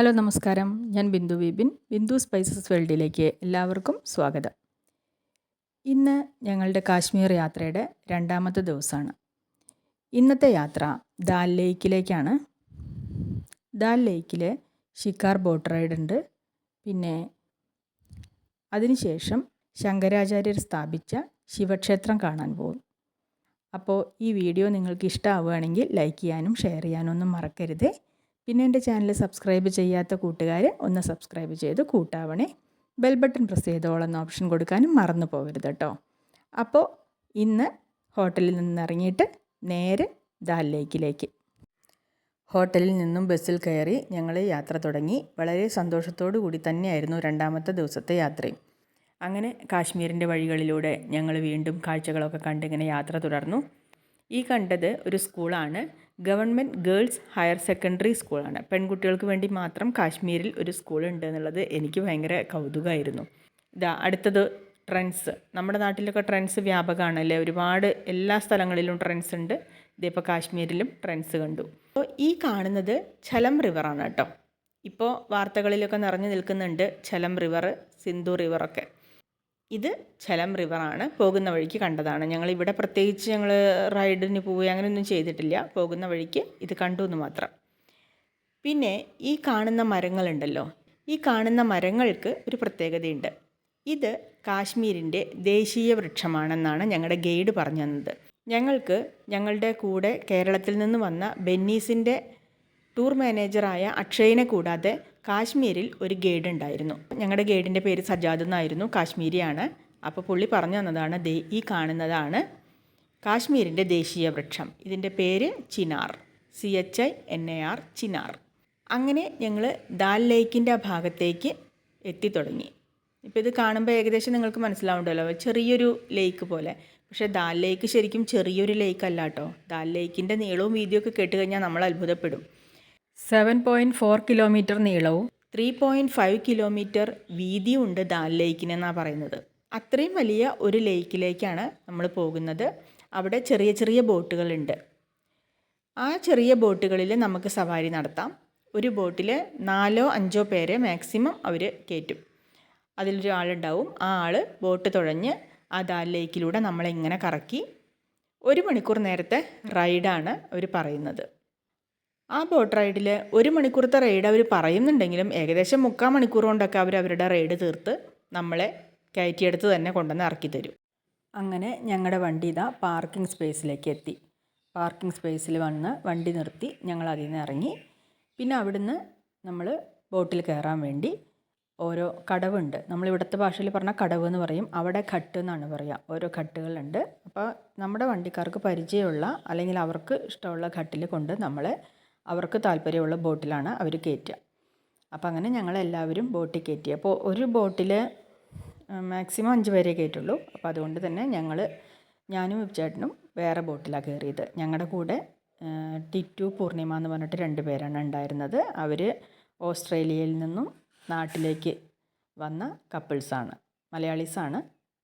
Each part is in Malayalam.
ഹലോ നമസ്കാരം. ഞാൻ ബിന്ദു വിപിൻ ബിന്ദു സ്പൈസസ് വേൾഡിലേക്ക് എല്ലാവർക്കും സ്വാഗതം. ഇന്ന് ഞങ്ങളുടെ കാശ്മീർ യാത്രയുടെ രണ്ടാമത്തെ ദിവസമാണ്. ഇന്നത്തെ യാത്ര ദാൽ ലേക്കിലേക്കാണ്. ദാൽ ലേക്കിൽ ഷിക്കാർ ബോട്ട് റൈഡ് ഉണ്ട്. പിന്നെ അതിനുശേഷം ശങ്കരാചാര്യർ സ്ഥാപിച്ച ശിവക്ഷേത്രം കാണാൻ പോകും. അപ്പോൾ ഈ വീഡിയോ നിങ്ങൾക്ക് ഇഷ്ടമാവുകയാണെങ്കിൽ ലൈക്ക് ചെയ്യാനും ഷെയർ ചെയ്യാനും ഒന്നും മറക്കരുത്. പിന്നെ എന്റെ ചാനൽ സബ്സ്ക്രൈബ് ചെയ്യാത്ത കൂട്ടുകാർ ഒന്ന് സബ്സ്ക്രൈബ് ചെയ്ത് കൂട്ടാവണേ. ബെൽ ബട്ടൺ പ്രസ് ചെയ്തോളെന്ന ഓപ്ഷൻ കൊടുക്കാനും മറന്നു പോകരുത് കേട്ടോ. അപ്പോൾ ഇന്ന് ഹോട്ടലിൽ നിന്ന് ഇറങ്ങിയിട്ട് നേരെ ദാൽ ലേക്കിലേക്ക് ഹോട്ടലിൽ നിന്നും ബസ്സിൽ കയറി ഞങ്ങൾ യാത്ര തുടങ്ങി. വളരെ സന്തോഷത്തോടു കൂടി തന്നെയായിരുന്നു രണ്ടാമത്തെ ദിവസത്തെ യാത്രയും അങ്ങനെ കാശ്മീരിന്റെ വഴികളിലൂടെ ഞങ്ങൾ വീണ്ടും കാഴ്ചകളൊക്കെ കണ്ടിങ്ങനെ യാത്ര തുടർന്നു. ഈ കണ്ടത് ഒരു സ്കൂളാണ്. ഗവൺമെന്റ് ഗേൾസ് ഹയർ സെക്കൻഡറി സ്കൂളാണ്. പെൺകുട്ടികൾക്ക് വേണ്ടി മാത്രം കാശ്മീരിൽ ഒരു സ്കൂൾ ഉണ്ട് എന്നുള്ളത് എനിക്ക് ഭയങ്കര കൗതുകമായിരുന്നു. ഇതാ അടുത്തത് ട്രെൻഡ്സ്. നമ്മുടെ നാട്ടിലൊക്കെ ട്രെൻഡ്സ് വ്യാപകമാണല്ലേ ഒരുപാട് എല്ലാ സ്ഥലങ്ങളിലും ട്രെൻഡ്സ് ഉണ്ട്. ഇതിപ്പോൾ കാശ്മീരിലും ട്രെൻഡ്സ് കണ്ടു. അപ്പോൾ ഈ കാണുന്നത് ഛലം റിവറാണ് കേട്ടോ. ഇപ്പോൾ വാർത്തകളിലൊക്കെ നിറഞ്ഞു നിൽക്കുന്നുണ്ട് ഛലം റിവർ സിന്ധു റിവറൊക്കെ ഇത് ചെലം റിവറാണ്. പോകുന്ന വഴിക്ക് കണ്ടതാണ്. ഞങ്ങൾ ഇവിടെ പ്രത്യേകിച്ച് ഞങ്ങൾ റൈഡിന് പോവുക അങ്ങനെയൊന്നും ചെയ്തിട്ടില്ല. പോകുന്ന വഴിക്ക് ഇത് കണ്ടു എന്ന് മാത്രം. പിന്നെ ഈ കാണുന്ന മരങ്ങളുണ്ടല്ലോ. ഈ കാണുന്ന മരങ്ങൾക്ക് ഒരു പ്രത്യേകതയുണ്ട്. ഇത് കാശ്മീരിന്റെ ദേശീയ വൃക്ഷമാണെന്നാണ് ഞങ്ങളുടെ ഗൈഡ് പറഞ്ഞു തന്നത്. ഞങ്ങൾക്ക് ഞങ്ങളുടെ കൂടെ കേരളത്തിൽ നിന്ന് വന്ന ബെന്നീസിന്റെ ടൂർ മാനേജറായ അക്ഷയിനെ കൂടാതെ കാശ്മീരിൽ ഒരു ഗൈഡ് ഉണ്ടായിരുന്നു. ഞങ്ങളുടെ ഗൈഡിന്റെ പേര് സജാദ് എന്നായിരുന്നു. കാശ്മീരിയാണ്. അപ്പോൾ പുള്ളി പറഞ്ഞു തന്നതാണ് ദേ ഈ കാണുന്നതാണ് കാശ്മീരിന്റെ ദേശീയ വൃക്ഷം. ഇതിന്റെ പേര് chinar. C H I N A R chinar. അങ്ങനെ ഞങ്ങൾ ദാൽ ലേക്കിന്റെ ആ ഭാഗത്തേക്ക് എത്തിത്തുടങ്ങി ഇപ്പോൾ ഇത് കാണുമ്പോൾ ഏകദേശം നിങ്ങൾക്ക് മനസ്സിലാവുണ്ടല്ലോ ചെറിയൊരു ലേക്ക് പോലെ. പക്ഷേ ദാൽ ലേക്ക് ശരിക്കും ചെറിയൊരു ലേക്ക് അല്ല കേട്ടോ ദാൽ ലേക്കിന്റെ നീളവും വീതിയൊക്കെ കേട്ട് കഴിഞ്ഞാൽ നമ്മൾ അത്ഭുതപ്പെടും. സെവൻ പോയിന്റ് ഫോർ കിലോമീറ്റർ നീളവും ത്രീ പോയിന്റ് ഫൈവ് കിലോമീറ്റർ വീതിയും ഉണ്ട് ദാൽ ലേക്കിനെന്നാണ് പറയുന്നത്. അത്രയും വലിയ ഒരു ലേക്കിലേക്കാണ് നമ്മൾ പോകുന്നത്. അവിടെ ചെറിയ ചെറിയ ബോട്ടുകളുണ്ട്. ആ ചെറിയ ബോട്ടുകളിൽ നമുക്ക് സവാരി നടത്താം. ഒരു ബോട്ടിൽ നാലോ അഞ്ചോ പേരെ മാക്സിമം അവർ കയറ്റും. അതിലൊരു ആളുണ്ടാവും. ആ ആൾ ബോട്ട് തുഴഞ്ഞ് ആ ദാൽ ലേക്കിലൂടെ നമ്മളിങ്ങനെ കറക്കി ഒരു മണിക്കൂർ നേരത്തെ റൈഡാണ് അവർ പറയുന്നത്. ആ ബോട്ട് റൈഡിൽ ഒരു മണിക്കൂറത്തെ റൈഡ് അവർ പറയുന്നുണ്ടെങ്കിലും ഏകദേശം മുക്കാൽ മണിക്കൂർ കൊണ്ടൊക്കെ അവർ അവരുടെ റൈഡ് തീർത്ത് നമ്മളെ കയറ്റിയെടുത്ത് തന്നെ കൊണ്ടുവന്ന് ഇറക്കി തരും. അങ്ങനെ ഞങ്ങളുടെ വണ്ടി ഇതാ പാർക്കിംഗ് സ്പേസിലേക്ക് എത്തി. പാർക്കിംഗ് സ്പേസിൽ വന്ന് വണ്ടി നിർത്തി ഞങ്ങൾ അതിൽ നിന്ന് ഇറങ്ങി. പിന്നെ അവിടുന്ന് നമ്മൾ ബോട്ടിൽ കയറാൻ വേണ്ടി ഓരോ കടവുണ്ട്. നമ്മൾ ഇവിടുത്തെ ഭാഷയിൽ പറഞ്ഞാൽ കടവ് എന്ന് പറയും. അവിടെ ഘട്ട് എന്നാണ് പറയുക ഓരോ ഘട്ടുകളുണ്ട്. അപ്പോൾ നമ്മുടെ വണ്ടിക്കാർക്ക് പരിചയമുള്ള അല്ലെങ്കിൽ അവർക്ക് ഇഷ്ടമുള്ള ഘട്ടിൽ കൊണ്ട് നമ്മളെ അവർക്ക് താല്പര്യമുള്ള ബോട്ടിലാണ് അവർ കയറ്റുക. അപ്പോൾ അങ്ങനെ ഞങ്ങളെല്ലാവരും ബോട്ടിൽ കയറ്റി. അപ്പോൾ ഒരു ബോട്ടിൽ മാക്സിമം അഞ്ച് പേരെ കയറ്റുള്ളൂ. അപ്പോൾ അതുകൊണ്ട് തന്നെ ഞങ്ങൾ ഞാനും ചേട്ടനും വേറെ ബോട്ടിലാണ് കയറിയത്. ഞങ്ങളുടെ കൂടെ ടിറ്റു പൂർണിമ എന്ന് പറഞ്ഞിട്ട് രണ്ട് പേരാണ് ഉണ്ടായിരുന്നത്. അവർ ഓസ്ട്രേലിയയിൽ നിന്നും നാട്ടിലേക്ക് വന്ന കപ്പിൾസാണ് മലയാളീസാണ്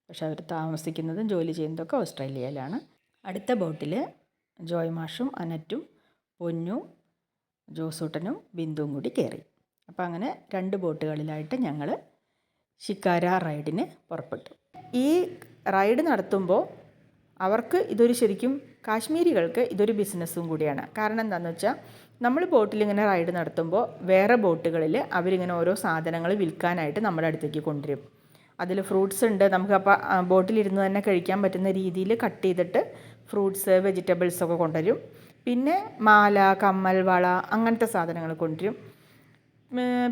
പക്ഷെ അവർ താമസിക്കുന്നതും ജോലി ചെയ്യുന്നതൊക്കെ ഓസ്ട്രേലിയയിലാണ്. അടുത്ത ബോട്ടിൽ ജോയ് മാഷും അനറ്റും പൊന്നും ജോസൂട്ടനും ബിന്ദുവും കൂടി കയറി. അപ്പോൾ അങ്ങനെ രണ്ട് ബോട്ടുകളിലായിട്ട് ഞങ്ങൾ ഷിക്കാര റൈഡിന് പുറപ്പെട്ടു. ഈ റൈഡ് നടത്തുമ്പോൾ അവർക്ക് ഇതൊരു ശരിക്കും കാശ്മീരികൾക്ക് ഇതൊരു ബിസിനസ്സും കൂടിയാണ്. കാരണം എന്താണെന്ന് വെച്ചാൽ നമ്മൾ ബോട്ടിൽ ഇങ്ങനെ റൈഡ് നടത്തുമ്പോൾ വേറെ ബോട്ടുകളിൽ അവരിങ്ങനെ ഓരോ സാധനങ്ങൾ വിൽക്കാനായിട്ട് നമ്മുടെ അടുത്തേക്ക് കൊണ്ടുവരും. അതിൽ ഫ്രൂട്ട്സ് ഉണ്ട്. നമുക്ക് അപ്പോൾ ബോട്ടിലിരുന്ന് തന്നെ കഴിക്കാൻ പറ്റുന്ന രീതിയിൽ കട്ട് ചെയ്തിട്ട് ഫ്രൂട്ട്സ് വെജിറ്റബിൾസ് ഒക്കെ കൊണ്ടുവരും. പിന്നെ മാല കമ്മൽ വള അങ്ങനത്തെ സാധനങ്ങൾ കൊണ്ടുവരും.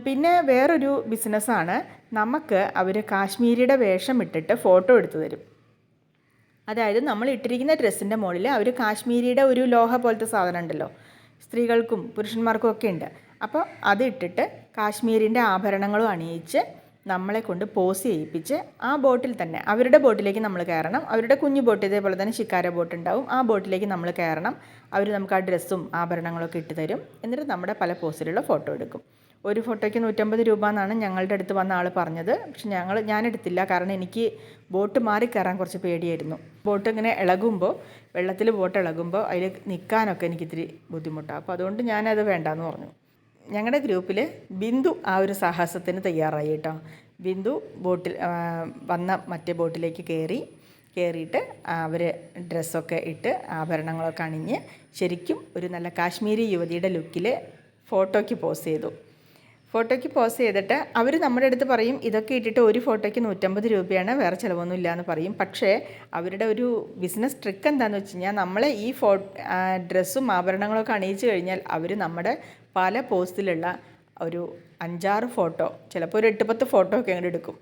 പിന്നെ വേറൊരു ബിസിനസ്സാണ് നമുക്ക് അവർ കാശ്മീരിയുടെ വേഷം ഇട്ടിട്ട് ഫോട്ടോ എടുത്തു തരും. അതായത് നമ്മൾ ഇട്ടിരിക്കുന്ന ഡ്രസ്സിന്റെ മുകളിൽ അവർ കാശ്മീരിയുടെ ഒരു ലോഹ പോലത്തെ സാധനം ഉണ്ടല്ലോ. സ്ത്രീകൾക്കും പുരുഷന്മാർക്കും ഒക്കെ ഉണ്ട്. അപ്പോൾ അത് ഇട്ടിട്ട് കാശ്മീരിന്റെ ആഭരണങ്ങളും അണിയിച്ച് നമ്മളെ കൊണ്ട് പോസ് ചെയ്യിപ്പിച്ച് ആ ബോട്ടിൽ തന്നെ അവരുടെ ബോട്ടിലേക്ക് നമ്മൾ കയറണം. അവരുടെ കുഞ്ഞു ബോട്ട് ഇതേപോലെ തന്നെ ശിക്കാര ബോട്ട് ഉണ്ടാവും. ആ ബോട്ടിലേക്ക് നമ്മൾ കയറണം. അവർ നമുക്ക് ആ ഡ്രസ്സും ആഭരണങ്ങളൊക്കെ ഇട്ട് തരും. എന്നിട്ട് നമ്മുടെ പല പോസിലുള്ള ഫോട്ടോ എടുക്കും. ഒരു ഫോട്ടോയ്ക്ക് നൂറ്റമ്പത് രൂപ എന്നാണ് ഞങ്ങളുടെ അടുത്ത് വന്ന ആൾ പറഞ്ഞത്. പക്ഷെ ഞങ്ങൾ ഞാൻ എടുത്തില്ല കാരണം എനിക്ക് ബോട്ട് മാറി കയറാൻ കുറച്ച് പേടിയായിരുന്നു. ബോട്ട് ഇങ്ങനെ ഇളകുമ്പോൾ വെള്ളത്തിൽ ബോട്ട് ഇളകുമ്പോൾ അതിൽ നിൽക്കാനൊക്കെ എനിക്ക് ഇത്തിരി ബുദ്ധിമുട്ടാണ് അപ്പോൾ അതുകൊണ്ട് ഞാനത് വേണ്ടാന്ന് പറഞ്ഞു. ഞങ്ങളുടെ ഗ്രൂപ്പിൽ ബിന്ദു ആ ഒരു സാഹസത്തിന് തയ്യാറായി കേട്ടോ. ബിന്ദു ബോട്ടിൽ വന്ന മറ്റേ ബോട്ടിലേക്ക് കയറി കയറിയിട്ട് അവർ ഡ്രസ്സൊക്കെ ഇട്ട് ആഭരണങ്ങളൊക്കെ അണിഞ്ഞ് ശരിക്കും ഒരു നല്ല കാശ്മീരി യുവതിയുടെ ലുക്കിൽ ഫോട്ടോയ്ക്ക് പോസ് ചെയ്തു. ഫോട്ടോയ്ക്ക് പോസ് ചെയ്തിട്ട് അവർ നമ്മുടെ അടുത്ത് പറയും ഇതൊക്കെ ഇട്ടിട്ട് ഒരു ഫോട്ടോയ്ക്ക് നൂറ്റമ്പത് രൂപയാണ് വേറെ ചിലവൊന്നും ഇല്ല എന്ന് പറയും. പക്ഷേ അവരുടെ ഒരു ബിസിനസ് ട്രിക്ക് എന്താണെന്ന് വെച്ച് കഴിഞ്ഞാൽ നമ്മളെ ഈ ഫോ ഡ്രസ്സും ആഭരണങ്ങളൊക്കെ അണിയിച്ച് കഴിഞ്ഞാൽ അവർ നമ്മുടെ പല പോസ്റ്റിലുള്ള ഒരു അഞ്ചാറ് ഫോട്ടോ ചിലപ്പോൾ ഒരു എട്ട് പത്ത് ഫോട്ടോ ഒക്കെ അങ്ങോട്ട് എടുക്കും.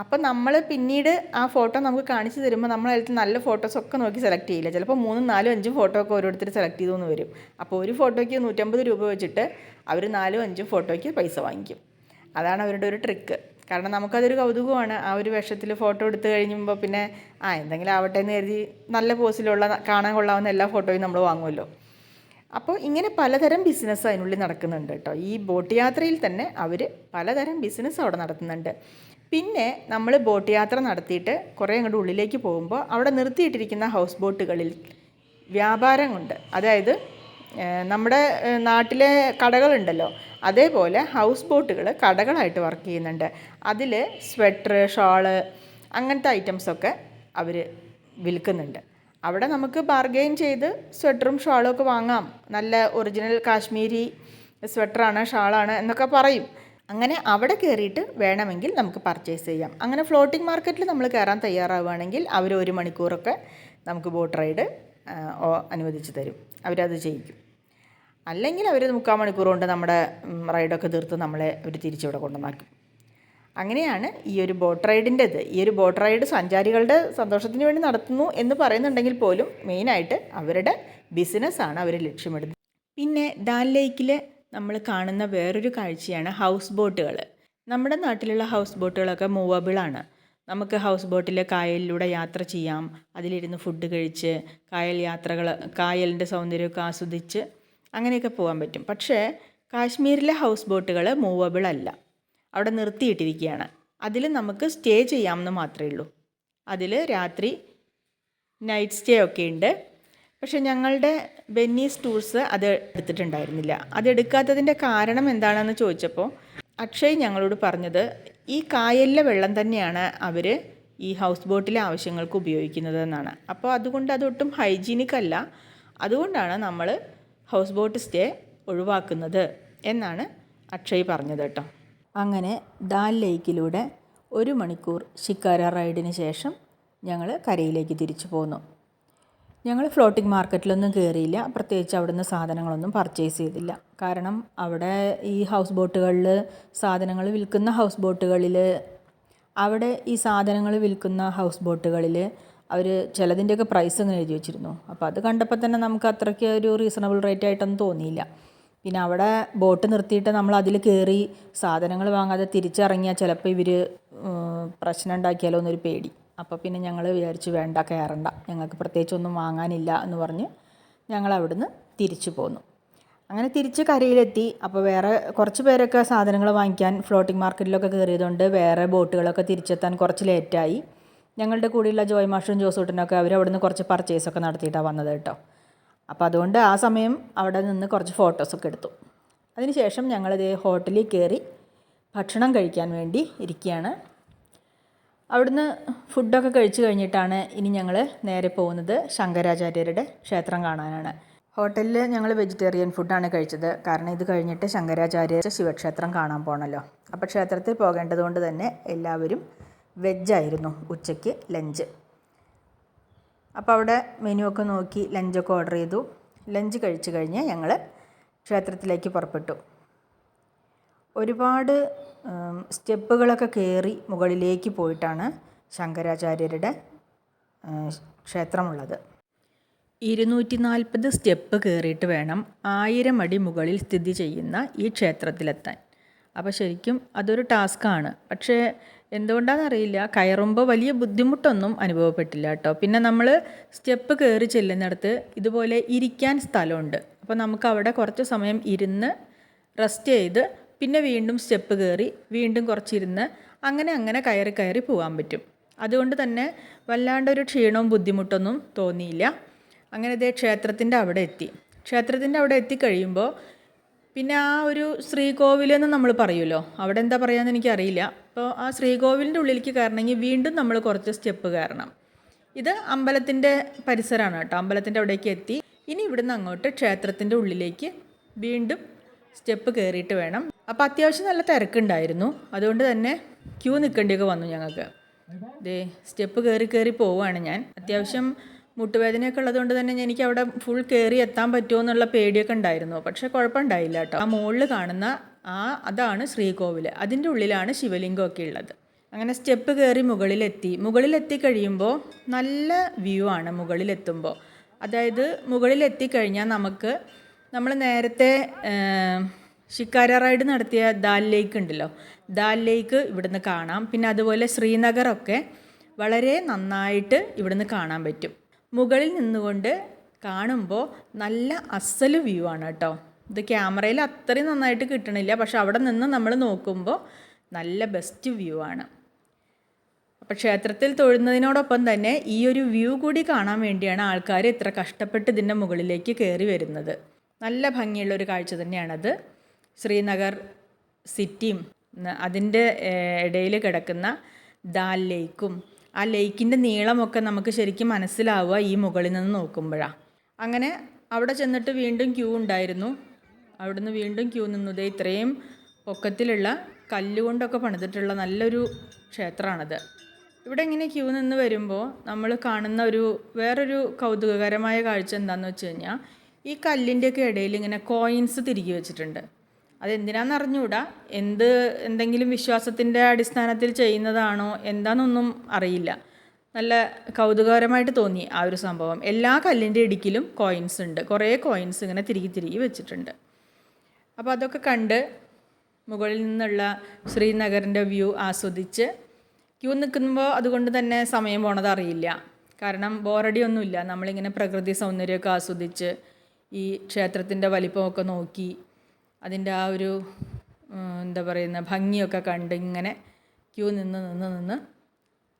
അപ്പം നമ്മൾ പിന്നീട് ആ ഫോട്ടോ നമുക്ക് കാണിച്ചു തരുമ്പോൾ നമ്മൾ അതിലത്തെ നല്ല ഫോട്ടോസൊക്കെ നോക്കി സെലക്ട് ചെയ്യില്ല? ചിലപ്പോൾ മൂന്നും നാലും അഞ്ചും ഫോട്ടോ ഒക്കെ ഓരോരുത്തർ സെലക്ട് ചെയ്തു എന്ന് വരും. അപ്പോൾ ഒരു ഫോട്ടോയ്ക്ക് നൂറ്റമ്പത് രൂപ വെച്ചിട്ട് അവർ നാലും അഞ്ചും ഫോട്ടോയ്ക്ക് പൈസ വാങ്ങിക്കും. അതാണ് അവരുടെ ഒരു ട്രിക്ക് കാരണം നമുക്കതൊരു കൗതുകമാണ്. ആ ഒരു വേഷത്തിൽ ഫോട്ടോ എടുത്തു കഴിയുമ്പോൾ പിന്നെ ആ എന്തെങ്കിലും ആവട്ടെ എന്ന് കരുതി നല്ല പോസിലുള്ള കാണാൻ കൊള്ളാവുന്ന എല്ലാ ഫോട്ടോയും നമ്മൾ വാങ്ങുമല്ലോ. അപ്പോൾ ഇങ്ങനെ പലതരം ബിസിനസ് അതിനുള്ളിൽ നടക്കുന്നുണ്ട് കേട്ടോ. ഈ ബോട്ട് യാത്രയിൽ തന്നെ അവർ പലതരം ബിസിനസ് അവിടെ നടത്തുന്നുണ്ട്. പിന്നെ നമ്മൾ ബോട്ട് യാത്ര നടത്തിയിട്ട് കുറേ അങ്ങോട്ട് ഉള്ളിലേക്ക് പോകുമ്പോൾ അവിടെ നിർത്തിയിട്ടിരിക്കുന്ന ഹൗസ് ബോട്ടുകളിൽ വ്യാപാരമുണ്ട് അതായത് നമ്മുടെ നാട്ടിലെ കടകളുണ്ടല്ലോ. അതേപോലെ ഹൗസ് ബോട്ടുകൾ കടകളായിട്ട് വർക്ക് ചെയ്യുന്നുണ്ട്. അതിൽ സ്വെറ്റർ ഷാൾ അങ്ങനത്തെ ഐറ്റംസൊക്കെ അവർ വിൽക്കുന്നുണ്ട്. അവിടെ നമുക്ക് ബാർഗെയിൻ ചെയ്ത് സ്വെറ്ററും ഷാളും ഒക്കെ വാങ്ങാം. നല്ല ഒറിജിനൽ കാശ്മീരി സ്വെറ്ററാണ് ഷാളാണ് എന്നൊക്കെ പറയും. അങ്ങനെ അവിടെ കയറിയിട്ട് വേണമെങ്കിൽ നമുക്ക് പർച്ചേസ് ചെയ്യാം. അങ്ങനെ ഫ്ലോട്ടിംഗ് മാർക്കറ്റിൽ നമ്മൾ കയറാൻ തയ്യാറാവുകയാണെങ്കിൽ അവർ ഒരു മണിക്കൂറൊക്കെ നമുക്ക് ബോട്ട് റൈഡ് അനുവദിച്ച് തരും. അവരത് ചെയ്യിക്കും. അല്ലെങ്കിൽ അവർ മുക്കാൽ മണിക്കൂർ കൊണ്ട് നമ്മുടെ റൈഡൊക്കെ തീർത്ത് നമ്മളെ അവർ തിരിച്ചിവിടെ കൊണ്ടുവന്നാക്കും. അങ്ങനെയാണ് ഈ ഒരു ബോട്ട് റൈഡിന്റെത് ഈ ഒരു ബോട്ട് റൈഡ് സഞ്ചാരികളുടെ സന്തോഷത്തിന് വേണ്ടി നടത്തുന്നു എന്ന് പറയുന്നുണ്ടെങ്കിൽ പോലും മെയിനായിട്ട് അവരുടെ ബിസിനസ്സാണ് അവർ ലക്ഷ്യമിടുന്നത്. പിന്നെ ഡാൽ ലേക്കിൽ നമ്മൾ കാണുന്ന വേറൊരു കാഴ്ചയാണ് ഹൗസ് ബോട്ടുകൾ. നമ്മുടെ നാട്ടിലുള്ള ഹൗസ് ബോട്ടുകളൊക്കെ മൂവബിളാണ് നമുക്ക് ഹൗസ് ബോട്ടിൽ കായലിലൂടെ യാത്ര ചെയ്യാം. അതിലിരുന്ന് ഫുഡ് കഴിച്ച് കായൽ യാത്രകൾ കായലിന്റെ സൗന്ദര്യമൊക്കെ ആസ്വദിച്ച് അങ്ങനെയൊക്കെ പോകാൻ പറ്റും. പക്ഷേ കാശ്മീരിലെ ഹൗസ് ബോട്ടുകൾ മൂവബിൾ അല്ല. അവിടെ നിർത്തിയിട്ടിരിക്കുകയാണ്. അതിൽ നമുക്ക് സ്റ്റേ ചെയ്യാമെന്ന് മാത്രമേ ഉള്ളൂ. അതിൽ രാത്രി നൈറ്റ് സ്റ്റേ ഒക്കെ ഉണ്ട്. പക്ഷെ ഞങ്ങളുടെ വെന്നീസ് ടൂർസ് അത് എടുത്തിട്ടുണ്ടായിരുന്നില്ല. അത് എടുക്കാത്തതിന്റെ കാരണം എന്താണെന്ന് ചോദിച്ചപ്പോൾ അക്ഷയ് ഞങ്ങളോട് പറഞ്ഞത് ഈ കായലിലെ വെള്ളം തന്നെയാണ് അവർ ഈ ഹൗസ് ബോട്ടിലെ ആവശ്യങ്ങൾക്ക് ഉപയോഗിക്കുന്നത് എന്നാണ്. അപ്പോൾ അതുകൊണ്ട് അതൊട്ടും ഹൈജീനിക് അല്ല. അതുകൊണ്ടാണ് നമ്മൾ ഹൗസ് ബോട്ട് സ്റ്റേ ഒഴിവാക്കുന്നത് എന്നാണ് അക്ഷയ് പറഞ്ഞത് കേട്ടോ. അങ്ങനെ ദാൽ ലേക്കിലൂടെ ഒരു മണിക്കൂർ ഷിക്കാര റൈഡിന് ശേഷം ഞങ്ങൾ കരയിലേക്ക് തിരിച്ചു പോന്നു. ഞങ്ങൾ ഫ്ലോട്ടിംഗ് മാർക്കറ്റിലൊന്നും കയറിയില്ല. പ്രത്യേകിച്ച് അവിടുന്ന് സാധനങ്ങളൊന്നും പർച്ചേസ് ചെയ്തില്ല. കാരണം അവിടെ ഈ ഹൗസ് ബോട്ടുകളിൽ സാധനങ്ങൾ വിൽക്കുന്ന ഹൗസ് ബോട്ടുകളിൽ അവിടെ ഈ സാധനങ്ങൾ വിൽക്കുന്ന ഹൗസ് ബോട്ടുകളിൽ അവർ ചിലതിന്റെയൊക്കെ പ്രൈസ് ഇങ്ങനെ എഴുതി വെച്ചിരുന്നു. അപ്പോൾ അത് കണ്ടപ്പോൾ തന്നെ നമുക്ക് അത്രയ്ക്ക് ഒരു റീസണബിൾ റേറ്റ് ആയിട്ടൊന്നും തോന്നിയില്ല. പിന്നെ അവിടെ ബോട്ട് നിർത്തിയിട്ട് നമ്മൾ അതിൽ കയറി സാധനങ്ങൾ വാങ്ങാതെ തിരിച്ചിറങ്ങിയാൽ ചിലപ്പോൾ ഇവർ പ്രശ്നം ഉണ്ടാക്കിയാലോ എന്നൊരു പേടി. അപ്പോൾ പിന്നെ ഞങ്ങൾ വിചാരിച്ചു വേണ്ട കയറണ്ട ഞങ്ങൾക്ക് പ്രത്യേകിച്ചൊന്നും വാങ്ങാനില്ല എന്ന് പറഞ്ഞ് ഞങ്ങൾ അവിടുന്ന് തിരിച്ചു പോന്നു. അങ്ങനെ തിരിച്ച് കരയിലെത്തി. അപ്പോൾ വേറെ കുറച്ച് പേരൊക്കെ സാധനങ്ങൾ വാങ്ങിക്കാൻ ഫ്ലോട്ടിംഗ് മാർക്കറ്റിലൊക്കെ കയറിയതുകൊണ്ട് വേറെ ബോട്ടുകളൊക്കെ തിരിച്ചെത്താൻ കുറച്ച് ലേറ്റായി ഞങ്ങളുടെ കൂടെയുള്ള ജോയ് മാഷും ജോസൂട്ടനൊക്കെ അവർ അവിടുന്ന് കുറച്ച് പർച്ചേസൊക്കെ നടത്തിയിട്ടാണ് വന്നത് കേട്ടോ. അപ്പോൾ അതുകൊണ്ട് ആ സമയം അവിടെ നിന്ന് കുറച്ച് ഫോട്ടോസൊക്കെ എടുത്തു. അതിനുശേഷം ഞങ്ങളിത് ഹോട്ടലിൽ കയറി ഭക്ഷണം കഴിക്കാൻ വേണ്ടി ഇരിക്കുകയാണ്. അവിടുന്ന് ഫുഡൊക്കെ കഴിച്ചു കഴിഞ്ഞിട്ടാണ് ഇനി ഞങ്ങൾ നേരെ പോകുന്നത് ശങ്കരാചാര്യരുടെ ക്ഷേത്രം കാണാനാണ്. ഹോട്ടലിൽ ഞങ്ങൾ വെജിറ്റേറിയൻ ഫുഡാണ് കഴിച്ചത്. കാരണം ഇത് കഴിഞ്ഞിട്ട് ശങ്കരാചാര്യ ശിവക്ഷേത്രം കാണാൻ പോകണമല്ലോ അപ്പോൾ ക്ഷേത്രത്തിൽ പോകേണ്ടതുകൊണ്ട് തന്നെ എല്ലാവരും വെജായിരുന്നു ഉച്ചയ്ക്ക് ലഞ്ച് അപ്പോൾ അവിടെ മെനു ഒക്കെ നോക്കി ലഞ്ചൊക്കെ ഓർഡർ ചെയ്തു. ലഞ്ച് കഴിച്ചു കഴിഞ്ഞ് ഞങ്ങൾ ക്ഷേത്രത്തിലേക്ക് പുറപ്പെട്ടു. ഒരുപാട് സ്റ്റെപ്പുകളൊക്കെ കയറി മുകളിലേക്ക് പോയിട്ടാണ് ശങ്കരാചാര്യരുടെ ക്ഷേത്രമുള്ളത്. ഇരുന്നൂറ്റി നാൽപ്പത് സ്റ്റെപ്പ് കയറിയിട്ട് വേണം ആയിരം അടി മുകളിൽ സ്ഥിതി ചെയ്യുന്ന ഈ ക്ഷേത്രത്തിലെത്താൻ. അപ്പോൾ ശരിക്കും അതൊരു ടാസ്ക്കാണ്. പക്ഷേ എന്തുകൊണ്ടാണെന്നറിയില്ല കയറുമ്പോൾ വലിയ ബുദ്ധിമുട്ടൊന്നും അനുഭവപ്പെട്ടില്ല കേട്ടോ. പിന്നെ നമ്മൾ സ്റ്റെപ്പ് കയറി ചെല്ലുന്നിടത്ത് ഇതുപോലെ ഇരിക്കാൻ സ്ഥലമുണ്ട്. അപ്പോൾ നമുക്ക് അവിടെ കുറച്ച് സമയം ഇരുന്ന് റെസ്റ്റ് ചെയ്ത് പിന്നെ വീണ്ടും സ്റ്റെപ്പ് കയറി വീണ്ടും കുറച്ചിരുന്ന് അങ്ങനെ അങ്ങനെ കയറി കയറി പോകാൻ പറ്റും. അതുകൊണ്ട് തന്നെ വല്ലാണ്ടൊരു ക്ഷീണവും ബുദ്ധിമുട്ടൊന്നും തോന്നിയില്ല. അങ്ങനെ ഇതേ ക്ഷേത്രത്തിന്റെ അവിടെ എത്തി. ക്ഷേത്രത്തിന്റെ അവിടെ എത്തിക്കഴിയുമ്പോൾ പിന്നെ ആ ഒരു ശ്രീകോവിലെന്ന് നമ്മൾ പറയുമല്ലോ അവിടെ എന്താ പറയുകയെന്ന് എനിക്കറിയില്ല. അപ്പോൾ ആ ശ്രീകോവിലിന്റെ ഉള്ളിലേക്ക് കയറണമെങ്കിൽ വീണ്ടും നമ്മൾ കുറച്ച് സ്റ്റെപ്പ് കയറണം. ഇത് അമ്പലത്തിന്റെ പരിസരമാണ് കേട്ടോ. അമ്പലത്തിന്റെ അവിടേക്ക് എത്തി. ഇനി ഇവിടുന്ന് അങ്ങോട്ട് ക്ഷേത്രത്തിന്റെ ഉള്ളിലേക്ക് വീണ്ടും സ്റ്റെപ്പ് കയറിയിട്ട് വേണം. അപ്പോൾ അത്യാവശ്യം നല്ല തിരക്കുണ്ടായിരുന്നു. അതുകൊണ്ട് തന്നെ ക്യൂ നിൽക്കേണ്ടിയൊക്കെ വന്നു ഞങ്ങൾക്ക്. ദേ സ്റ്റെപ്പ് കയറി കയറി പോവുകയാണ് ഞാൻ. അത്യാവശ്യം മുട്ടുവേദനയൊക്കെ ഉള്ളതുകൊണ്ട് തന്നെ എനിക്ക് അവിടെ ഫുൾ കയറി എത്താൻ പറ്റുമോ എന്നുള്ള പേടിയൊക്കെ ഉണ്ടായിരുന്നു. പക്ഷേ കുഴപ്പമുണ്ടായില്ല കേട്ടോ. ആ മുകളിൽ കാണുന്ന ആ അതാണ് ശ്രീകോവിൽ അതിന്റെ ഉള്ളിലാണ് ശിവലിംഗമൊക്കെ ഉള്ളത്. അങ്ങനെ സ്റ്റെപ്പ് കയറി മുകളിലെത്തി. മുകളിലെത്തി കഴിയുമ്പോൾ നല്ല വ്യൂ ആണ് മുകളിലെത്തുമ്പോൾ അതായത് മുകളിലെത്തി കഴിഞ്ഞാൽ നമുക്ക് നമ്മൾ നേരത്തെ ഷിക്കാര റൈഡ് നടത്തിയ ദാൽ ലേക്ക് ഉണ്ടല്ലോ. ദാൽ ലേക്ക് ഇവിടുന്ന് കാണാം. പിന്നെ അതുപോലെ ശ്രീനഗറൊക്കെ വളരെ നന്നായിട്ട് ഇവിടുന്ന് കാണാൻ പറ്റും. മുകളിൽ നിന്നുകൊണ്ട് കാണുമ്പോൾ നല്ല അസൽ വ്യൂ ആണ് കേട്ടോ. ഇത് ക്യാമറയിൽ അത്രയും നന്നായിട്ട് കിട്ടണില്ല. പക്ഷെ അവിടെ നിന്ന് നമ്മൾ നോക്കുമ്പോൾ നല്ല ബെസ്റ്റ് വ്യൂ ആണ്. അപ്പോൾ ക്ഷേത്രത്തിൽ തൊഴുന്നതിനോടൊപ്പം തന്നെ ഈ ഒരു വ്യൂ കൂടി കാണാൻ വേണ്ടിയാണ് ആൾക്കാർ ഇത്ര കഷ്ടപ്പെട്ട് ഇതിന്റെ മുകളിലേക്ക് കയറി വരുന്നത്. നല്ല ഭംഗിയുള്ള ഒരു കാഴ്ച തന്നെയാണത്. ശ്രീനഗർ സിറ്റിയും അതിന്റെ ഇടയിൽ കിടക്കുന്ന ദാൽ ലേക്കും. ആ ലേക്കിന്റെ നീളമൊക്കെ നമുക്ക് ശരിക്കും മനസ്സിലാവുക ഈ മുകളിൽ നിന്ന് നോക്കുമ്പോഴാണ് അങ്ങനെ അവിടെ ചെന്നിട്ട് വീണ്ടും ക്യൂ ഉണ്ടായിരുന്നു. അവിടുന്ന് വീണ്ടും ക്യൂ നിന്നത് ഇത്രയും പൊക്കത്തിലുള്ള കല്ലുകൊണ്ടൊക്കെ പണിതിട്ടുള്ള നല്ലൊരു ക്ഷേത്രമാണത്. ഇവിടെ ഇങ്ങനെ ക്യൂ നിന്ന് വരുമ്പോൾ നമ്മൾ കാണുന്ന ഒരു വേറൊരു കൗതുകകരമായ കാഴ്ച എന്താണെന്ന് വെച്ച് കഴിഞ്ഞാൽ ഈ കല്ലിന്റെയൊക്കെ ഇടയിൽ ഇങ്ങനെ കോയിൻസ് തിരികെ വെച്ചിട്ടുണ്ട്. അതെന്തിനാണെന്ന് അറിഞ്ഞുകൂടാ എന്ത് എന്തെങ്കിലും വിശ്വാസത്തിന്റെ അടിസ്ഥാനത്തിൽ ചെയ്യുന്നതാണോ എന്താണെന്നൊന്നും അറിയില്ല. നല്ല കൗതുകകരമായിട്ട് തോന്നി ആ ഒരു സംഭവം. എല്ലാ കല്ലിന്റെ ഇടുക്കിലും കോയിൻസ് ഉണ്ട്. കുറേ കോയിൻസ് ഇങ്ങനെ തിരികെ തിരികെ വെച്ചിട്ടുണ്ട്. അപ്പോൾ അതൊക്കെ കണ്ട് മുകളിൽ നിന്നുള്ള ശ്രീനഗറിന്റെ വ്യൂ ആസ്വദിച്ച് ക്യൂ നിൽക്കുമ്പോൾ അതുകൊണ്ട് തന്നെ സമയം പോണത് അറിയില്ല. കാരണം ബോറടിയൊന്നുമില്ല. നമ്മളിങ്ങനെ പ്രകൃതി സൗന്ദര്യമൊക്കെ ആസ്വദിച്ച് ഈ ക്ഷേത്രത്തിന്റെ വലിപ്പമൊക്കെ നോക്കി അതിന്റെ ആ ഒരു എന്താ പറയുന്ന ഭംഗിയൊക്കെ കണ്ട് ഇങ്ങനെ ക്യൂ നിന്ന് നിന്ന് നിന്ന്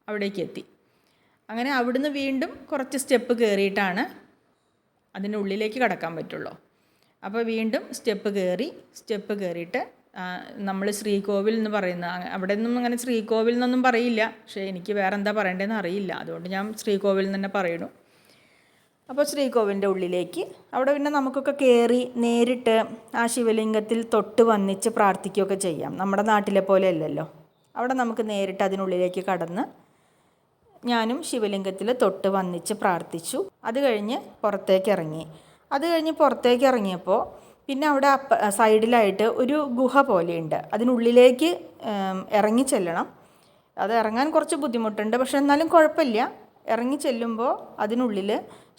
അവിടേക്ക് എത്തി. അങ്ങനെ അവിടുന്ന് വീണ്ടും കുറച്ച് സ്റ്റെപ്പ് കയറിയിട്ടാണ് അതിന്റെ ഉള്ളിലേക്ക് കടക്കാൻ പറ്റുള്ളൂ. അപ്പോൾ വീണ്ടും സ്റ്റെപ്പ് കയറി സ്റ്റെപ്പ് കയറിയിട്ട് നമ്മൾ ശ്രീകോവിൽ എന്ന് പറയുന്ന അവിടെ നിന്നും അങ്ങനെ ശ്രീകോവിൽ എന്നൊന്നും പറയില്ല. പക്ഷേ എനിക്ക് വേറെ എന്താ പറയേണ്ടതെന്ന് അറിയില്ല. അതുകൊണ്ട് ഞാൻ ശ്രീകോവിൽ എന്ന് തന്നെ പറയണു. അപ്പോൾ ശ്രീകോവിന്റെ ഉള്ളിലേക്ക്. അവിടെ പിന്നെ നമുക്കൊക്കെ കയറി നേരിട്ട് ആ ശിവലിംഗത്തിൽ തൊട്ട് വന്നിച്ച് പ്രാർത്ഥിക്കുകയൊക്കെ ചെയ്യാം. നമ്മുടെ നാട്ടിലെ പോലെ അല്ലല്ലോ. അവിടെ നമുക്ക് നേരിട്ട് അതിനുള്ളിലേക്ക് കടന്ന് ഞാനും ശിവലിംഗത്തിൽ തൊട്ട് വന്നിച്ച് പ്രാർത്ഥിച്ചു. അത് കഴിഞ്ഞ് പുറത്തേക്ക് ഇറങ്ങി. അത് കഴിഞ്ഞ് പുറത്തേക്ക് ഇറങ്ങിയപ്പോൾ പിന്നെ അവിടെ സൈഡിലായിട്ട് ഒരു ഗുഹ പോലെയുണ്ട്. അതിനുള്ളിലേക്ക് ഇറങ്ങി ചെല്ലണം. അത് ഇറങ്ങാൻ കുറച്ച് ബുദ്ധിമുട്ടുണ്ട്. പക്ഷെ എന്നാലും കുഴപ്പമില്ല. ഇറങ്ങി ചെല്ലുമ്പോൾ അതിനുള്ളിൽ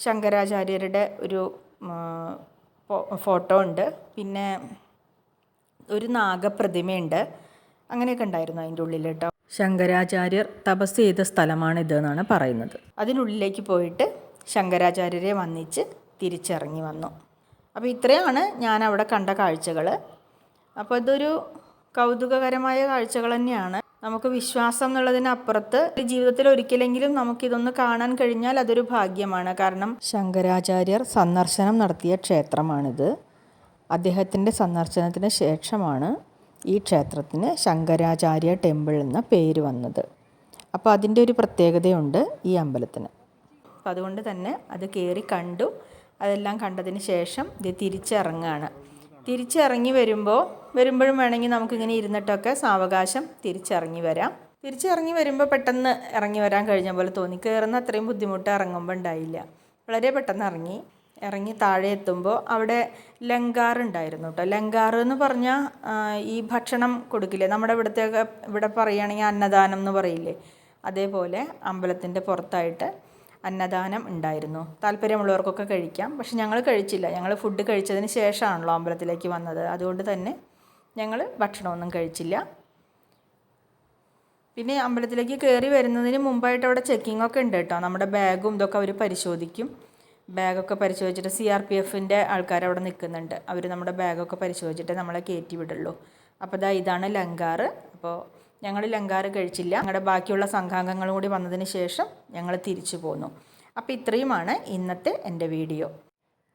ശങ്കരാചാര്യരുടെ ഒരു ഫോട്ടോ ഉണ്ട്. പിന്നെ ഒരു നാഗപ്രതിമയുണ്ട്. അങ്ങനെയൊക്കെ ഉണ്ടായിരുന്നു അതിന്റെ ഉള്ളിൽ കേട്ടോ. ശങ്കരാചാര്യർ തപസ് ചെയ്ത സ്ഥലമാണ് ഇതെന്നാണ് പറയുന്നത്. അതിനുള്ളിലേക്ക് പോയിട്ട് ശങ്കരാചാര്യരെ വന്നിച്ച് തിരിച്ചിറങ്ങി വന്നു. അപ്പോൾ ഇത്രയാണ് ഞാൻ അവിടെ കണ്ട കാഴ്ചകൾ. അപ്പോൾ ഇതൊരു കൗതുകകരമായ കാഴ്ചകൾ തന്നെയാണ്. നമുക്ക് വിശ്വാസം എന്നുള്ളതിനപ്പുറത്ത് ജീവിതത്തിൽ ഒരിക്കലെങ്കിലും നമുക്ക് ഇതൊന്ന് കാണാൻ കഴിഞ്ഞാൽ അതൊരു ഭാഗ്യമാണ്. കാരണം ശങ്കരാചാര്യർ സന്ദർശനം നടത്തിയ ക്ഷേത്രമാണിത്. അദ്ദേഹത്തിന്റെ സന്ദർശനത്തിന് ശേഷമാണ് ഈ ക്ഷേത്രത്തിന് ശങ്കരാചാര്യ ടെമ്പിൾ എന്ന പേര് വന്നത്. അപ്പോൾ അതിന്റെ ഒരു പ്രത്യേകതയുണ്ട് ഈ അമ്പലത്തിന്. അപ്പോൾ അതുകൊണ്ട് തന്നെ അത് കയറി കണ്ടു. അതെല്ലാം കണ്ടതിന് ശേഷം ഇത് തിരിച്ചിറങ്ങുകയാണ്. തിരിച്ചിറങ്ങി വരുമ്പോൾ വരുമ്പോഴും വേണമെങ്കിൽ നമുക്കിങ്ങനെ ഇരുന്നിട്ടൊക്കെ സാവകാശം തിരിച്ചിറങ്ങി വരാം. തിരിച്ചിറങ്ങി വരുമ്പോൾ പെട്ടെന്ന് ഇറങ്ങി വരാൻ കഴിഞ്ഞ പോലെ തോന്നി. കയറുന്ന അത്രയും ബുദ്ധിമുട്ട് ഇറങ്ങുമ്പോൾ ഉണ്ടായില്ല. വളരെ പെട്ടെന്ന് ഇറങ്ങി. ഇറങ്ങി താഴെ എത്തുമ്പോൾ അവിടെ ലങ്കാർ ഉണ്ടായിരുന്നു കേട്ടോ. ലങ്കാർ എന്ന് പറഞ്ഞാൽ ഈ ഭക്ഷണം കൊടുക്കില്ലേ? നമ്മുടെ ഇവിടുത്തെ ഇവിടെ പറയുകയാണെങ്കിൽ അന്നദാനം എന്ന് പറയില്ലേ? അതേപോലെ അമ്പലത്തിന്റെ പുറത്തായിട്ട് അന്നദാനം ഉണ്ടായിരുന്നു. താല്പര്യമുള്ളവർക്കൊക്കെ കഴിക്കാം. പക്ഷെ ഞങ്ങൾ കഴിച്ചില്ല. ഞങ്ങൾ ഫുഡ് കഴിച്ചതിന് ശേഷമാണല്ലോ അമ്പലത്തിലേക്ക് വന്നത്. അതുകൊണ്ട് തന്നെ ഞങ്ങൾ ഭക്ഷണമൊന്നും കഴിച്ചില്ല. പിന്നെ അമ്പലത്തിലേക്ക് കയറി വരുന്നതിന് മുമ്പായിട്ട് അവിടെ ചെക്കിംഗ് ഒക്കെ ഉണ്ട് കേട്ടോ. നമ്മുടെ ബാഗും ഇതൊക്കെ അവർ പരിശോധിക്കും. ബാഗൊക്കെ പരിശോധിച്ചിട്ട് സി ആർ പി എഫിന്റെ ആൾക്കാർ അവിടെ നിൽക്കുന്നുണ്ട്. അവർ നമ്മുടെ ബാഗൊക്കെ പരിശോധിച്ചിട്ട് നമ്മളെ കയറ്റി വിടുള്ളൂ. അപ്പോൾ ഇതാ ഇതാണ് ലങ്കാറ്. അപ്പോൾ ഞങ്ങൾ ലങ്കാർ കഴിച്ചില്ല. ഞങ്ങളുടെ ബാക്കിയുള്ള സംഘാംഗങ്ങളും കൂടി വന്നതിന് ശേഷം ഞങ്ങൾ തിരിച്ചു പോന്നു. അപ്പോൾ ഇത്രയുമാണ് ഇന്നത്തെ എന്റെ വീഡിയോ.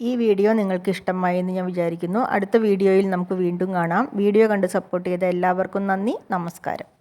ഈ വീഡിയോ നിങ്ങൾക്ക് ഇഷ്ടമായി എന്ന് ഞാൻ വിചാരിക്കുന്നു. അടുത്ത വീഡിയോയിൽ നമുക്ക് വീണ്ടും കാണാം. വീഡിയോ കണ്ട് സപ്പോർട്ട് ചെയ്ത എല്ലാവർക്കും നന്ദി. നമസ്കാരം.